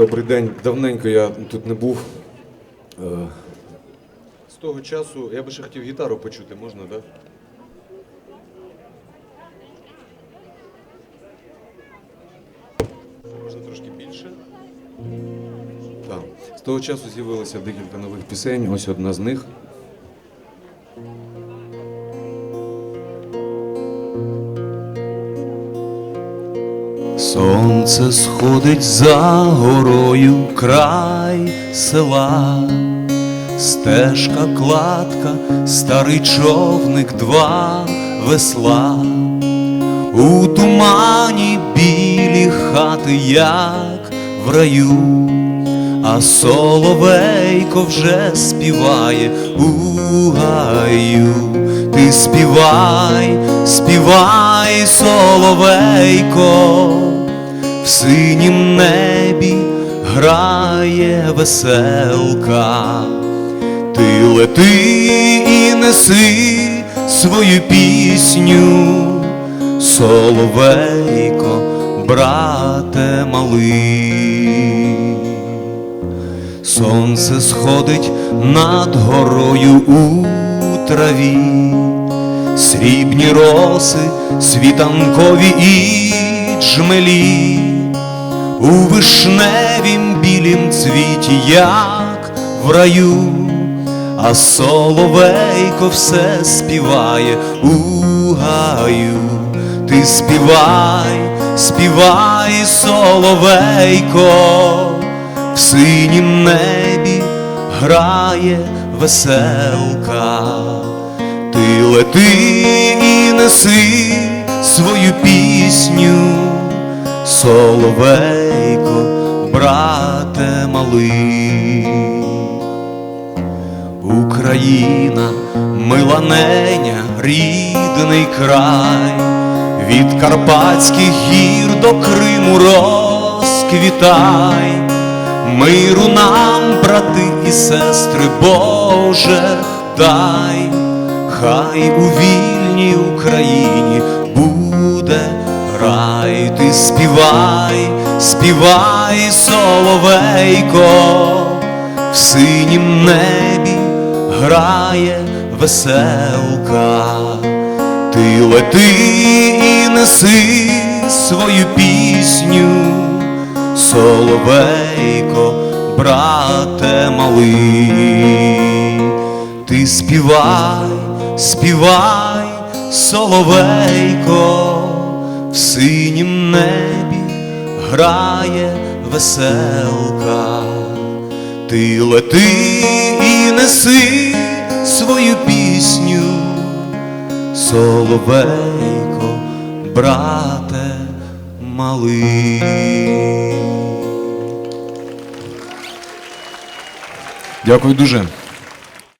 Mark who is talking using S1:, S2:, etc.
S1: Добрий день. Давненько я тут не був. Е, З того часу я би ще хотів гітару почути, можна, так? Да? Можна трошки більше. Так. З того часу з'явилося декілька нових пісень. Ось одна з них.
S2: Сонце сходить за горою край села, стежка, кладка, старий човник, два весла, у тумані білі хати, як в раю, а соловейко вже співає у гаю. Ти співай, співай, соловейко, синім небі грає веселка, ти лети і неси свою пісню, соловейко, брате малий. Сонце сходить над горою у траві, срібні роси, світанкові і джмелі, у вишневім білім цвіті, як в раю, а соловейко все співає у гаю. Ти співай, співай, соловейко, в синім небі грає веселка, ти лети і неси свою пісню, соловейко, брате малий. Україна, мила неня, рідний край, від Карпатських гір до Криму розквітай, миру нам, брати і сестри, Боже, дай, хай у вільній Україні співай, співай, соловейко. В синім небі грає веселка, ти лети і неси свою пісню, соловейко, брате малий, ти співай, співай, соловейко, грає веселка. Ти лети і неси свою пісню, соловейко, брате малий.
S1: Дякую дуже.